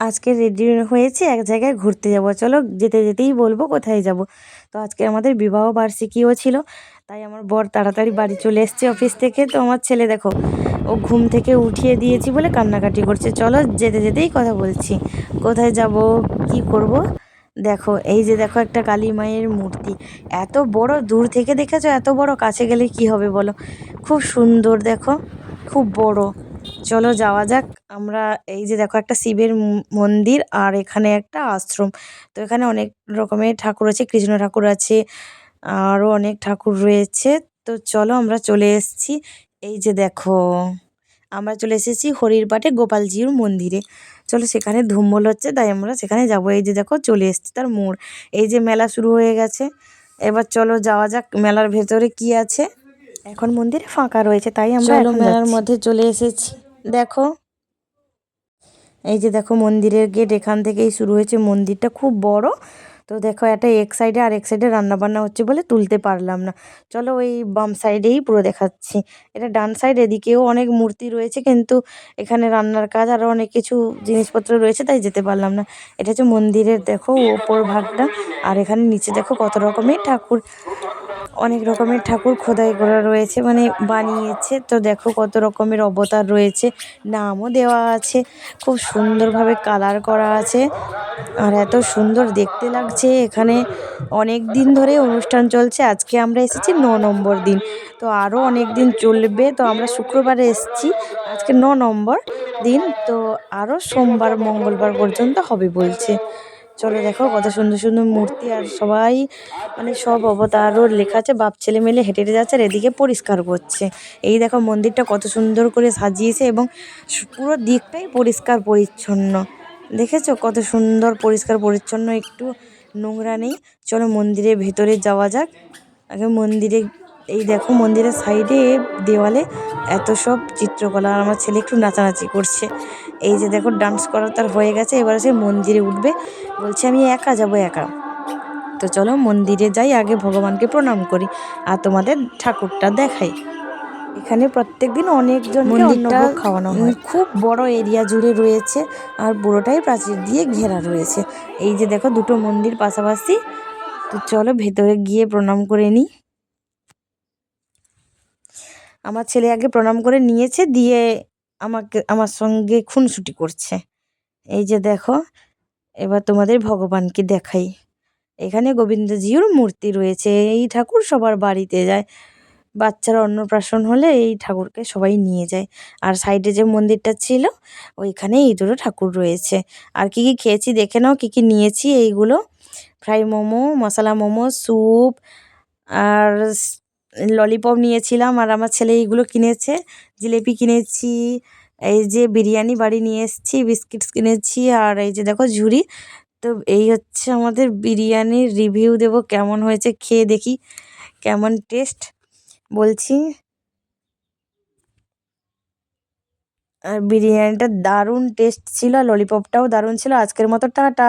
আজকে রেডি হয়েছি, এক জায়গায় ঘুরতে যাব। চলো যেতে যেতেই বলব কোথায় যাব। তো আজকে আমাদের বিবাহ বার্ষিকীও ছিল, তাই আমার বর তাড়াতাড়ি বাড়ি চলে এসছে অফিস থেকে। তো আমার ছেলে দেখো, ও ঘুম থেকে উঠিয়ে দিয়েছি বলে কান্নাকাটি করছে। চলো যেতে যেতেই কথা বলছি। কোথায় যাব, কি করব? দেখো, এই যে দেখো একটা কালী মায়ের মূর্তি। এত বড়, দূর থেকে দেখেছ, এত বড়, কাছে গেলে কি হবে বলো? খুব সুন্দর দেখো, খুব বড়। চলো যাওয়া যাক। আমরা এই যে দেখো একটা শিবের মন্দির আর এখানে একটা আশ্রম। তো এখানে অনেক রকমের ঠাকুর আছে, কৃষ্ণ ঠাকুর আছে আরও অনেক ঠাকুর রয়েছে। তো চলো আমরা চলে এসেছি। এই যে দেখো, আমরা চলে এসেছি হরিরপাটে গোপালজির মন্দিরে। চলো সেখানে ধুম্বল হচ্ছে, তাই আমরা সেখানে যাব। এই যে দেখো, চলে এসেছি তার মোড়। এই যে মেলা শুরু হয়ে গেছে। এবার চলো যাওয়া যাক, মেলার ভেতরে কি আছে। এখন মন্দির ফাঁকা রয়েছে তাই আমরা চলো মেলার মধ্যে চলে এসেছি। দেখো। এই যে দেখো মন্দিরের গেট এখান থেকেই শুরু হয়েছে। মন্দিরটা খুব বড়। তো দেখো একটা এক সাইডে আর এক সাইডে রান্নাবান্না হচ্ছে বলে তুলতে পারলাম না। চলো ওই বাম সাইডেই পুরো দেখাচ্ছি। এটা ডান সাইড এদিকেও অনেক মূর্তি রয়েছে কিন্তু এখানে রান্নার কাজ আরও অনেক কিছু জিনিসপত্র রয়েছে তাই যেতে পারলাম না। এটা হচ্ছে মন্দিরের দেখো ওপর ভাগটা। আর এখানে নিচে দেখো কত রকমের ঠাকুর। অনেক রকমের ঠাকুর খোদাই করা রয়েছে মানে বানিয়েছে। তো দেখো কত রকমের অবতার রয়েছে, নামও দেওয়া আছে, খুব সুন্দরভাবে কালার করা আছে। আর এত সুন্দর দেখতে লাগছে, এখানে অনেক দিন ধরে অনুষ্ঠান চলছে, আজকে আমরা এসেছি ন নম্বর দিন। তো আরও অনেক দিন চলবে, তো আমরা শুক্রবারে এসেছি, আজকে ন নম্বর দিন, তো আরও সোমবার, মঙ্গলবার পর্যন্ত হবে বলছে। চলো দেখো কত সুন্দর সুন্দর মূর্তি আর সবাই মানে সব অবতারও লেখা আছে, বাপ ছেলে মিলে হেঁটে হেঁটে যাচ্ছে আর এদিকে পরিষ্কার করছে। এই দেখো মন্দিরটা কত সুন্দর করে সাজিয়েছে এবং পুরো দিকটাই পরিষ্কার পরিচ্ছন্ন। দেখেছ কত সুন্দর পরিষ্কার পরিচ্ছন্ন, একটু নোংরা নেই। চলো মন্দিরের ভেতরে যাওয়া যাক। আগে মন্দিরে এই দেখো মন্দিরের সাইডে দেওয়ালে এত সব চিত্রকলা আর আমার ছেলে একটু নাচানাচি করছে। এই যে দেখো ডান্স করা তার হয়ে গেছে এবার সে মন্দিরে উঠবে। বলছে আমি একা যাব একা। তো চলো মন্দিরে যাই আগে ভগবানকে প্রণাম করি আর তোমাদের ঠাকুরটা দেখাই। এখানে প্রত্যেক দিন অনেকজন মন্দিরটা, খাওয়ানো হয়। খুব বড় এরিয়া জুড়ে রয়েছে আর পুরোটাই প্রাচীর দিয়ে ঘেরা রয়েছে। এই যে দেখো দুটো মন্দির পাশাপাশি। তো চলো ভেতরে গিয়ে প্রণাম করে নিই। আমার ছেলে আগে প্রণাম করে নিয়েছে, দিয়ে আমাকে, আমার সঙ্গে খুনসুটি করছে। এই যে দেখো, এবার তোমাদের ভগবানকে দেখাই। এখানে গোবিন্দজিউর মূর্তি রয়েছে, এই ঠাকুর সবার বাড়িতে যায়। বাচ্চারা অন্নপ্রাশন হলে এই ঠাকুরকে সবাই নিয়ে যায়। আর সাইডে যে মন্দিরটা ছিল, ওইখানে এই দুটো ঠাকুর রয়েছে। আর কি কি খেয়েছি দেখে নাও, কি কি নিয়েছি, এইগুলো। ফ্রাই মোমো, মশলা মোমো, স্যুপ, আর ললিপপ নিয়েছিলাম আর আমার ছেলে এইগুলো কিনেছে। জিলেপি কিনেছি, এই যে বিরিয়ানি বাড়ি নিয়ে এসেছি, বিস্কিটস কিনেছি আর এই যে দেখো ঝুড়ি। তো এই হচ্ছে আমাদের বিরিয়ানির রিভিউ দেবো কেমন হয়েছে, খেয়ে দেখি কেমন টেস্ট বলছি। আর বিরিয়ানিটা দারুণ টেস্ট ছিল ললিপপটাও দারুণ ছিল। আজকের মতো টাটা।